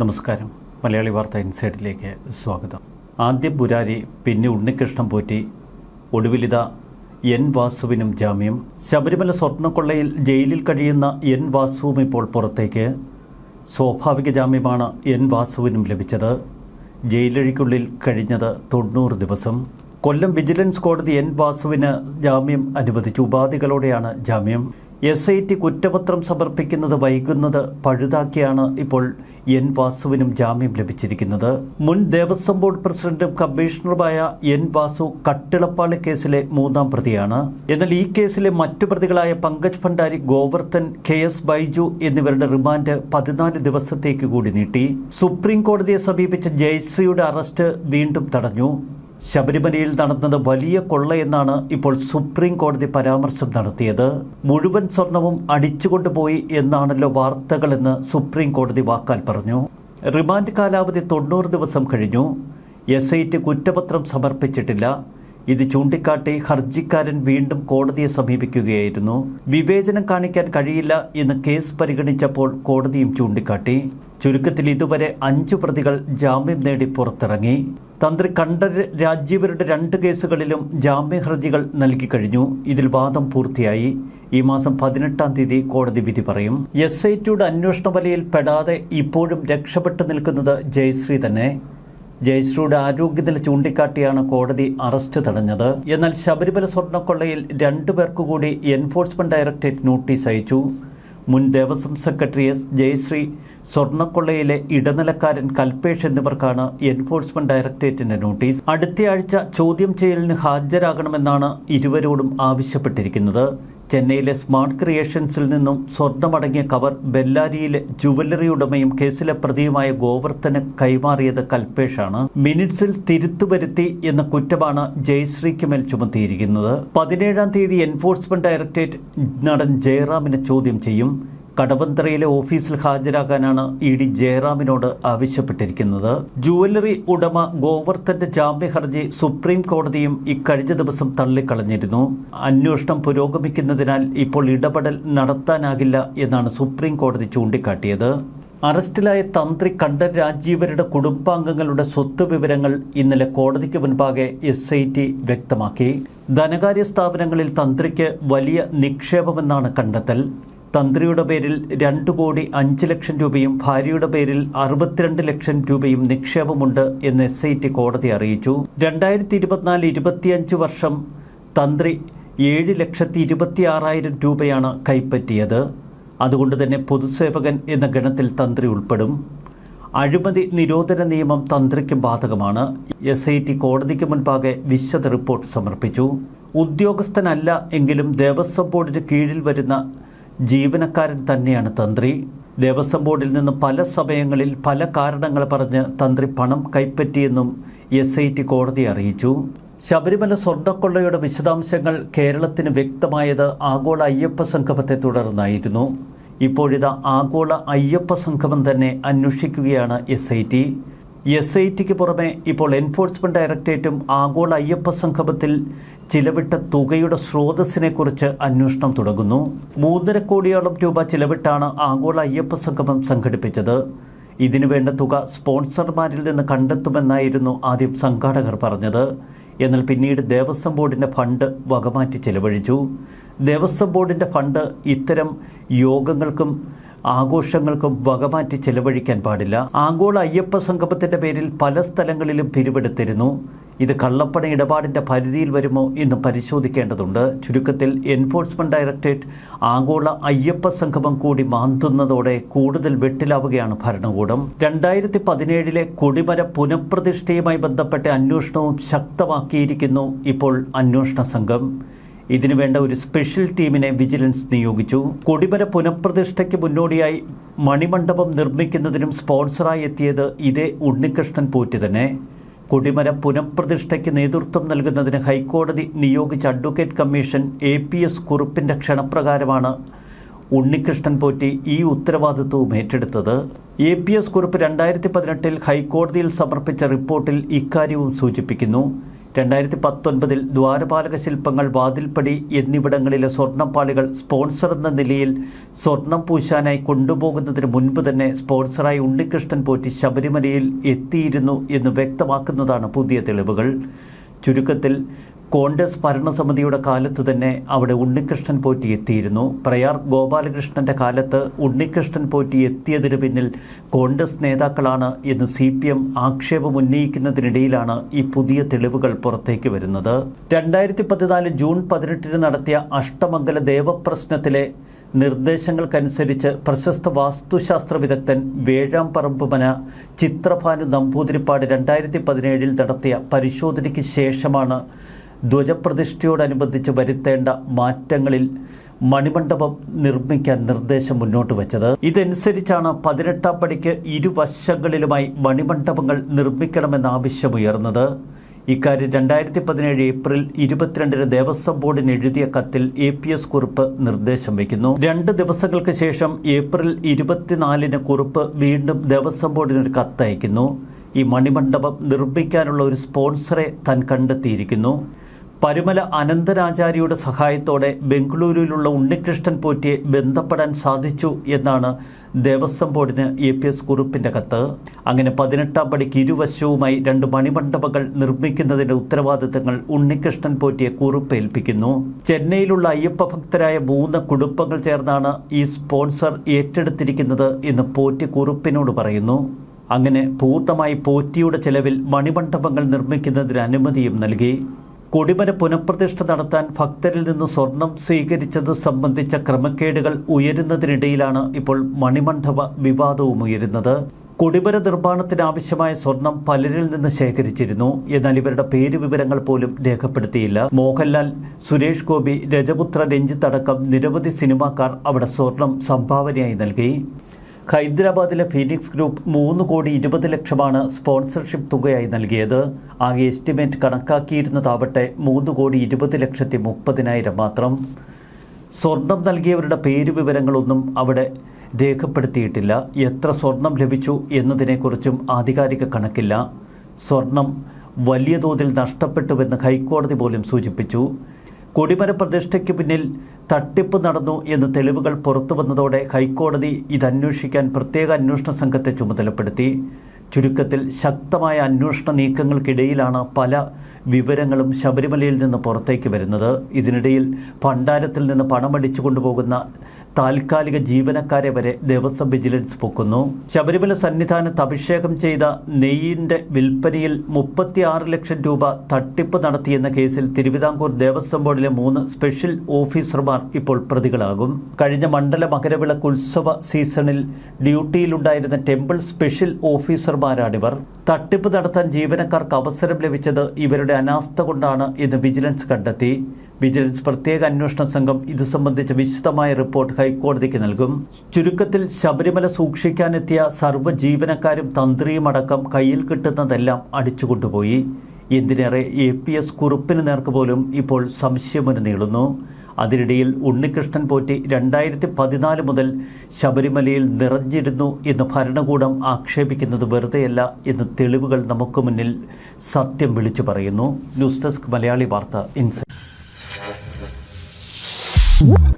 നമസ്കാരം. മലയാളി വാർത്ത ഇൻസൈഡിലേക്ക് സ്വാഗതം. ആദ്യം പുരാരി പിന്നെ ഉണ്ണികൃഷ്ണൻ പോറ്റി ഒടുവിലിത എൻ വാസുവിനും ജാമ്യം. ശബരിമല സ്വർണക്കൊള്ളയിൽ ജയിലിൽ കഴിയുന്ന എൻ വാസുവും ഇപ്പോൾ പുറത്തേക്ക്. സ്വാഭാവിക ജാമ്യമാണ് എൻ വാസുവിനും ലഭിച്ചത്. ജയിലഴിക്കുള്ളിൽ കഴിഞ്ഞത് തൊണ്ണൂറ് ദിവസം. കൊല്ലം വിജിലൻസ് കോടതി എൻ വാസുവിന് ജാമ്യം അനുവദിച്ചു. ഉപാധികളോടെയാണ് ജാമ്യം. എസ് ഐ ടി കുറ്റപത്രം സമർപ്പിക്കുന്നത് വൈകുന്നത് പഴുതാക്കിയാണ് ഇപ്പോൾ എൻ വാസുവിനും ജാമ്യം ലഭിച്ചിരിക്കുന്നത്. മുൻ ദേവസ്വം ബോർഡ് പ്രസിഡന്റും കമ്മീഷണറുമായ എൻ വാസു കട്ടിളപ്പാളി കേസിലെ മൂന്നാം പ്രതിയാണ്. എന്നാൽ ഈ കേസിലെ മറ്റു പ്രതികളായ പങ്കജ് ഭണ്ഡാരി ഗോവർദ്ധൻ കെ എസ് ബൈജു എന്നിവരുടെ റിമാൻഡ് പതിനാല് ദിവസത്തേക്ക് കൂടി നീട്ടി. സുപ്രീം കോടതിയെ സമീപിച്ച ജയശ്രീയുടെ അറസ്റ്റ് വീണ്ടും തടഞ്ഞു. ശബരിമലയിൽ നടന്നത് വലിയ കൊള്ളയെന്നാണ് ഇപ്പോൾ സുപ്രീം കോടതി പരാമർശം നടത്തിയത്. മുഴുവൻ സ്വർണവും അടിച്ചുകൊണ്ടുപോയി എന്നാണല്ലോ വാർത്തകളെന്ന് സുപ്രീം കോടതി വാക്കാൽ പറഞ്ഞു. റിമാൻഡ് കാലാവധി തൊണ്ണൂറ് ദിവസം കഴിഞ്ഞു. എസ് ഐ ടി കുറ്റപത്രം സമർപ്പിച്ചിട്ടില്ല. ഇത് ചൂണ്ടിക്കാട്ടി ഹർജിക്കാരൻ വീണ്ടും കോടതിയെ സമീപിക്കുകയായിരുന്നു. വിവേചനം കാണിക്കാൻ കഴിയില്ല എന്ന് കേസ് പരിഗണിച്ചപ്പോൾ കോടതിയും ചൂണ്ടിക്കാട്ടി. ചുരുക്കത്തിൽ ഇതുവരെ അഞ്ചു പ്രതികൾ ജാമ്യം നേടി പുറത്തിറങ്ങി. തന്ത്രി കണ്ഠർ രാജീവരുടെ രണ്ട് കേസുകളിലും ജാമ്യ ഹർജികൾ നൽകി കഴിഞ്ഞു. ഇതിൽ വാദം പൂർത്തിയായി. ഈ മാസം പതിനെട്ടാം തീയതി കോടതി വിധി പറയും. എസ് ഐ ടിയുടെ അന്വേഷണ വലയിൽ പെടാതെ ഇപ്പോഴും രക്ഷപ്പെട്ടു നിൽക്കുന്നത് ജയശ്രീ തന്നെ. ജയശ്രീയുടെ ആരോഗ്യനില ചൂണ്ടിക്കാട്ടിയാണ് കോടതി അറസ്റ്റ് തടഞ്ഞത്. എന്നാൽ ശബരിമല സ്വർണക്കൊള്ളയിൽ രണ്ടു പേർക്കുകൂടി എൻഫോഴ്സ്മെന്റ് ഡയറക്ടറേറ്റ് നോട്ടീസ് അയച്ചു. മുൻ ദേവസ്വം സെക്രട്ടറി എസ് ജയശ്രീ സ്വർണക്കൊള്ളയിലെ ഇടനിലക്കാരൻ കൽപേഷ് എന്നിവർക്കാണ് എൻഫോഴ്സ്മെന്റ് ഡയറക്ടറേറ്റിന്റെ നോട്ടീസ്. അടുത്തയാഴ്ച ചോദ്യം ചെയ്യലിന് ഹാജരാകണമെന്നാണ് ഇരുവരോടും ആവശ്യപ്പെട്ടിരിക്കുന്നത്. ചെന്നൈയിലെ സ്മാർട്ട് ക്രിയേഷൻസിൽ നിന്നും സ്വർണമടങ്ങിയ കവർ ബെല്ലാരിയിലെ ജുവല്ലറി ഉടമയും കേസിലെ പ്രതിയുമായ ഗോവർദ്ധന് കൈമാറിയത് കൽപേഷാണ്. മിനിറ്റ്സിൽ തിരുത്തുവരുത്തി എന്ന കുറ്റമാണ് ജയശ്രീക്ക് മേൽ ചുമത്തിയിരിക്കുന്നത്. പതിനേഴാം തീയതി എൻഫോഴ്സ്മെന്റ് ഡയറക്ടറേറ്റ് നടൻ ജയറാമിനെ ചോദ്യം ചെയ്യും. കടവന്തറയിലെ ഓഫീസിൽ ഹാജരാകാനാണ് ഇ ഡി ജയറാമിനോട് ആവശ്യപ്പെട്ടിരിക്കുന്നത്. ജുവല്ലറി ഉടമ ഗോവർദ്ധന്റെ ജാമ്യ ഹർജി സുപ്രീം കോടതിയും ഇക്കഴിഞ്ഞ ദിവസം തള്ളിക്കളഞ്ഞിരുന്നു. അന്വേഷണം പുരോഗമിക്കുന്നതിനാൽ ഇപ്പോൾ ഇടപെടൽ നടത്താനാകില്ല എന്നാണ് സുപ്രീം കോടതി ചൂണ്ടിക്കാട്ടിയത്. അറസ്റ്റിലായ തന്ത്രി കണ്ഠൻ രാജീവരുടെ കുടുംബാംഗങ്ങളുടെ സ്വത്ത് വിവരങ്ങൾ ഇന്നലെ കോടതിക്ക് മുൻപാകെ എസ് ഐ ടി വ്യക്തമാക്കി. ധനകാര്യ സ്ഥാപനങ്ങളിൽ തന്ത്രിക്ക് വലിയ നിക്ഷേപമെന്നാണ് കണ്ടെത്തൽ. തന്ത്രിയുടെ പേരിൽ രണ്ട് കോടി അഞ്ച് ലക്ഷം രൂപയും ഭാര്യയുടെ പേരിൽ അറുപത്തിരണ്ട് ലക്ഷം രൂപയും നിക്ഷേപമുണ്ട് എന്ന് എസ് ഐ ടി കോടതി അറിയിച്ചു. രണ്ടായിരത്തി ഇരുപത്തിനാല് ഇരുപത്തിയഞ്ച് വർഷം തന്ത്രി ഏഴ് ലക്ഷത്തി ഇരുപത്തി ആറായിരം രൂപയാണ് കൈപ്പറ്റിയത്. അതുകൊണ്ട് തന്നെ പൊതുസേവകൻ എന്ന ഗണത്തിൽ തന്ത്രി ഉൾപ്പെടും. അഴിമതി നിരോധന നിയമം തന്ത്രിക്കും ബാധകമാണ്. എസ് ഐ ടി കോടതിക്ക് മുൻപാകെ വിശദ റിപ്പോർട്ട് സമർപ്പിച്ചു. ഉദ്യോഗസ്ഥനല്ല എങ്കിലും ദേവസ്വം ബോർഡിന് കീഴിൽ വരുന്ന ജീവനക്കാരൻ തന്നെയാണ് തന്ത്രി. ദേവസ്വം ബോർഡിൽ നിന്ന് പല സമയങ്ങളിൽ പല കാരണങ്ങൾ പറഞ്ഞ് തന്ത്രി പണം കൈപ്പറ്റിയെന്നും എസ് ഐ ടി കോടതി അറിയിച്ചു. ശബരിമല സ്വർണക്കൊള്ളയുടെ വിശദാംശങ്ങൾ കേരളത്തിന് വ്യക്തമായത് ആഗോള അയ്യപ്പ സംഗമത്തെ തുടർന്നായിരുന്നു. ഇപ്പോഴിതാ ആഗോള അയ്യപ്പ സംഗമം തന്നെ അന്വേഷിക്കുകയാണ് S I T S I tick പുറമെ ഇപ്പോൾ എൻഫോഴ്സ്മെന്റ് ഡയറക്ടറേറ്റും ആഗോള അയ്യപ്പ സംഗമത്തിൽ ചിലവിട്ട തുകയുടെ സ്രോതസ്സിനെക്കുറിച്ച് അന്വേഷണം തുടങ്ങുന്നു. മൂന്നര കോടിയോളം രൂപ ചിലവിട്ടാണ് ആഗോള അയ്യപ്പ സംഗമം സംഘടിപ്പിച്ചത്. ഇതിനുവേണ്ട തുക സ്പോൺസർമാരിൽ നിന്ന് കണ്ടെത്തുമെന്നായിരുന്നു ആദ്യം സംഘാടകർ പറഞ്ഞത്. എന്നാൽ പിന്നീട് ദേവസ്വം ബോർഡിന്റെ ഫണ്ട് വകമാറ്റി ചിലവഴിച്ചു. ദേവസ്വം ബോർഡിന്റെ ഫണ്ട് ഇത്തരം യോഗങ്ങൾക്കും ആഘോഷങ്ങൾക്കും വകമാറ്റി ചെലവഴിക്കാൻ പാടില്ല. ആഗോള അയ്യപ്പ സംഗമത്തിന്റെ പേരിൽ പല സ്ഥലങ്ങളിലും പിരിവെടുത്തിരുന്നു. ഇത് കള്ളപ്പണ ഇടപാടിന്റെ പരിധിയിൽ വരുമോ എന്ന് പരിശോധിക്കേണ്ടതുണ്ട്. ചുരുക്കത്തിൽ എൻഫോഴ്സ്മെന്റ് ഡയറക്ടറേറ്റ് ആഗോള അയ്യപ്പ സംഗമം കൂടി മാന്തുന്നതോടെ കൂടുതൽ വെട്ടിലാവുകയാണ് ഭരണകൂടം. രണ്ടായിരത്തി പതിനേഴിലെ കൊടിമര പുനഃപ്രതിഷ്ഠയുമായി ബന്ധപ്പെട്ട അന്വേഷണവും ശക്തമാക്കിയിരിക്കുന്നു ഇപ്പോൾ അന്വേഷണ സംഘം. ഇതിനു വേണ്ട ഒരു സ്പെഷ്യൽ ടീമിനെ വിജിലൻസ് നിയോഗിച്ചു. കൊടിമര പുനഃപ്രതിഷ്ഠയ്ക്ക് മുന്നോടിയായി മണിമണ്ഡപം നിർമ്മിക്കുന്നതിനും സ്പോൺസറായി എത്തിയത് ഇതേ ഉണ്ണികൃഷ്ണൻ പോറ്റി തന്നെ. കൊടിമര പുനഃപ്രതിഷ്ഠയ്ക്ക് നേതൃത്വം നൽകുന്നതിന് ഹൈക്കോടതി നിയോഗിച്ച advocate commissioner A P S കുറിപ്പിന്റെ ക്ഷണപ്രകാരമാണ് ഉണ്ണികൃഷ്ണൻ പോറ്റി ഈ ഉത്തരവാദിത്വവും ഏറ്റെടുത്തത്. എ പി എസ് കുറിപ്പ് രണ്ടായിരത്തി പതിനെട്ടിൽ ഹൈക്കോടതിയിൽ സമർപ്പിച്ച റിപ്പോർട്ടിൽ ഇക്കാര്യവും സൂചിപ്പിക്കുന്നു. രണ്ടായിരത്തി പത്തൊൻപതിൽ ദ്വാരപാലക ശില്പങ്ങൾ വാതിൽപ്പടി എന്നിവിടങ്ങളിലെ സ്വർണപ്പാളികൾ സ്പോൺസർ എന്ന നിലയിൽ സ്വർണം പൂശാനായി കൊണ്ടുപോകുന്നതിന് മുൻപ് തന്നെ സ്പോൺസറായി ഉണ്ണികൃഷ്ണൻ പോറ്റി ശബരിമലയിൽ എത്തിയിരുന്നു എന്ന് വ്യക്തമാക്കുന്നതാണ് പുതിയ തെളിവുകൾ. ചുരുക്കത്തിൽ കോൺഗ്രസ് ഭരണസമിതിയുടെ കാലത്ത് തന്നെ അവിടെ ഉണ്ണികൃഷ്ണൻ പോറ്റി എത്തിയിരുന്നു. പ്രയാർ ഗോപാലകൃഷ്ണന്റെ കാലത്ത് ഉണ്ണികൃഷ്ണൻ പോറ്റി എത്തിയതിനു പിന്നിൽ കോൺഗ്രസ് നേതാക്കളാണ് എന്ന് സി പി എം ആക്ഷേപം ഉന്നയിക്കുന്നതിനിടയിലാണ് ഈ പുതിയ തെളിവുകൾ പുറത്തേക്ക് വരുന്നത്. രണ്ടായിരത്തി പതിനാല് ജൂൺ പതിനെട്ടിന് നടത്തിയ അഷ്ടമംഗല ദേവപ്രശ്നത്തിലെ നിർദ്ദേശങ്ങൾക്കനുസരിച്ച് പ്രശസ്ത വാസ്തുശാസ്ത്ര വിദഗ്ധൻ വേഴാം മന ചിത്രഭാനു നമ്പൂതിരിപ്പാട് രണ്ടായിരത്തി പതിനേഴിൽ നടത്തിയ പരിശോധനയ്ക്ക് ശേഷമാണ് ധ്വജപ്രതിഷ്ഠയോടനുബന്ധിച്ച് വരുത്തേണ്ട മാറ്റങ്ങളിൽ മണിമണ്ഡപം നിർമ്മിക്കാൻ നിർദ്ദേശം മുന്നോട്ട് വച്ചത്. ഇതനുസരിച്ചാണ് പതിനെട്ടാം പടിക്ക് ഇരുവശങ്ങളിലുമായി മണിമണ്ഡപങ്ങൾ നിർമ്മിക്കണമെന്ന ആവശ്യമുയർന്നത്. ഇക്കാര്യം രണ്ടായിരത്തി പതിനേഴ് ഏപ്രിൽ ഇരുപത്തിരണ്ടിന് ദേവസ്വം ബോർഡിന് എഴുതിയ കത്തിൽ എ പി എസ് കുറിപ്പ് നിർദ്ദേശം വയ്ക്കുന്നു. രണ്ട് ദിവസങ്ങൾക്ക് ശേഷം ഏപ്രിൽ ഇരുപത്തിനാലിന് കുറിപ്പ് വീണ്ടും ദേവസ്വം ബോർഡിന് ഒരു കത്തയക്കുന്നു ഈ മണിമണ്ഡപം നിർമ്മിക്കാനുള്ള ഒരു സ്പോൺസറെ താൻ കണ്ടെത്തിയിരിക്കുന്നു. പരുമല അനന്തരാചാര്യയുടെ സഹായത്തോടെ ബംഗളൂരുവിലുള്ള ഉണ്ണികൃഷ്ണൻ പോറ്റിയെ ബന്ധപ്പെടാൻ സാധിച്ചു എന്നാണ് ദേവസ്വം ബോർഡിന് എ പി എസ് കുറിപ്പിന്റെ കത്ത്. അങ്ങനെ പതിനെട്ടാം പടിക്ക് ഇരുവശവുമായി രണ്ട് മണിമണ്ഡപങ്ങൾ നിർമ്മിക്കുന്നതിന്റെ ഉത്തരവാദിത്തങ്ങൾ ഉണ്ണികൃഷ്ണൻ പോറ്റിയെ കുറിപ്പ് ഏൽപ്പിക്കുന്നു ചെന്നൈയിലുള്ള അയ്യപ്പ ഭക്തരായ മൂന്ന് കുടുംബങ്ങൾ ചേർന്നാണ് ഈ സ്പോൺസർ ഏറ്റെടുത്തിരിക്കുന്നത് എന്ന് പോറ്റി കുറിപ്പിനോട് പറയുന്നു. അങ്ങനെ പൂർണമായി പോറ്റിയുടെ ചെലവിൽ മണിമണ്ഡപങ്ങൾ നിർമ്മിക്കുന്നതിന് അനുമതിയും നൽകി. കൊടിമര പുനഃപ്രതിഷ്ഠ നടത്താൻ ഭക്തരിൽ നിന്ന് സ്വർണം സ്വീകരിച്ചത് സംബന്ധിച്ച ക്രമക്കേടുകൾ ഉയരുന്നതിനിടയിലാണ് ഇപ്പോൾ മണിമണ്ഡപ വിവാദവും ഉയരുന്നത്. കൊടിമര നിർമ്മാണത്തിനാവശ്യമായ സ്വർണം പലരിൽ നിന്ന് ശേഖരിച്ചിരുന്നു. എന്നാൽ ഇവരുടെ പേര് വിവരങ്ങൾ പോലും രേഖപ്പെടുത്തിയില്ല. മോഹൻലാൽ സുരേഷ് ഗോപി രജപുത്ര രഞ്ജിത്ത് അടക്കം നിരവധി സിനിമാക്കാർ അവിടെ സ്വർണം സംഭാവനയായി നൽകി. ഹൈദരാബാദിലെ ഫീനിക്സ് ഗ്രൂപ്പ് മൂന്ന് കോടി ഇരുപത് ലക്ഷമാണ് സ്പോൺസർഷിപ്പ് തുകയായി നൽകിയത്. ആകെ എസ്റ്റിമേറ്റ് കണക്കാക്കിയിരുന്നതാവട്ടെ മൂന്ന് കോടി ഇരുപത് ലക്ഷത്തി മുപ്പതിനായിരം മാത്രം. സ്വർണം നൽകിയവരുടെ പേര് വിവരങ്ങളൊന്നും അവിടെ രേഖപ്പെടുത്തിയിട്ടില്ല. എത്ര സ്വർണം ലഭിച്ചു എന്നതിനെക്കുറിച്ചും ആധികാരിക കണക്കില്ല. സ്വർണം വലിയ തോതിൽ നഷ്ടപ്പെട്ടുവെന്ന് ഹൈക്കോടതി പോലും സൂചിപ്പിച്ചു. കൊടിമര പ്രതിഷ്ഠയ്ക്ക് പിന്നിൽ തട്ടിപ്പ് നടന്നു എന്ന് തെളിവുകൾ പുറത്തു വന്നതോടെ ഹൈക്കോടതി ഇതന്വേഷിക്കാൻ പ്രത്യേക അന്വേഷണ സംഘത്തെ ചുമതലപ്പെടുത്തി. ചുരുക്കത്തിൽ ശക്തമായ അന്വേഷണ നീക്കങ്ങൾക്കിടയിലാണ് പല വിവരങ്ങളും ശബരിമലയിൽ നിന്ന് പുറത്തേക്ക് വരുന്നത്. ഇതിനിടയിൽ ഭണ്ഡാരത്തിൽ നിന്ന് പണമടിച്ചു കൊണ്ടുപോകുന്ന താൽക്കാലിക ജീവനക്കാരെ വരെ ദേവസ്വം വിജിലൻസ് പൊക്കുന്നു. ശബരിമല സന്നിധാനത്ത് അഭിഷേകം ചെയ്ത നെയ്യിന്റെ വിൽപ്പനയിൽ മുപ്പത്തിയാറ് ലക്ഷം രൂപ തട്ടിപ്പ് നടത്തിയെന്ന കേസിൽ തിരുവിതാംകൂർ ദേവസ്വം ബോർഡിലെ മൂന്ന് സ്പെഷ്യൽ ഓഫീസർമാർ ഇപ്പോൾ പ്രതികളാകും. കഴിഞ്ഞ മണ്ഡല മകരവിളക്ക് ഉത്സവ സീസണിൽ ഡ്യൂട്ടിയിലുണ്ടായിരുന്ന ടെമ്പിൾ സ്പെഷ്യൽ ഓഫീസർമാരാണിവർ. തട്ടിപ്പ് നടത്താൻ ജീവനക്കാർക്ക് അവസരം ലഭിച്ചത് ഇവരുടെ അനാസ്ഥ കൊണ്ടാണ് എന്ന് വിജിലൻസ് കണ്ടെത്തി. വിജിലൻസ് പ്രത്യേക അന്വേഷണ സംഘം ഇത് സംബന്ധിച്ച വിശദമായ റിപ്പോർട്ട് ഹൈക്കോടതിക്ക് നൽകും. ചുരുക്കത്തിൽ ശബരിമല സൂക്ഷിക്കാനെത്തിയ സർവ ജീവനക്കാരും തന്ത്രിയും അടക്കം കയ്യിൽ കിട്ടുന്നതെല്ലാം അടിച്ചുകൊണ്ടുപോയി എന്തിനേറെ എ പി എസ് കുറുപ്പിന് നേർക്ക് പോലും ഇപ്പോൾ സംശയമൊരു നീളുന്നു. അതിനിടയിൽ ഉണ്ണികൃഷ്ണൻ പോറ്റി രണ്ടായിരത്തി പതിനാല് മുതൽ ശബരിമലയിൽ നിറഞ്ഞിരുന്നു എന്ന് ഭരണകൂടം ആക്ഷേപിക്കുന്നത് വെറുതെയല്ല എന്ന് തെളിവുകൾ നമുക്ക് മുന്നിൽ സത്യം വിളിച്ചു പറയുന്നു. ന്യൂസ് ഡെസ്ക് മലയാളി വാർത്ത ഇൻസൈറ്റ്. Woo!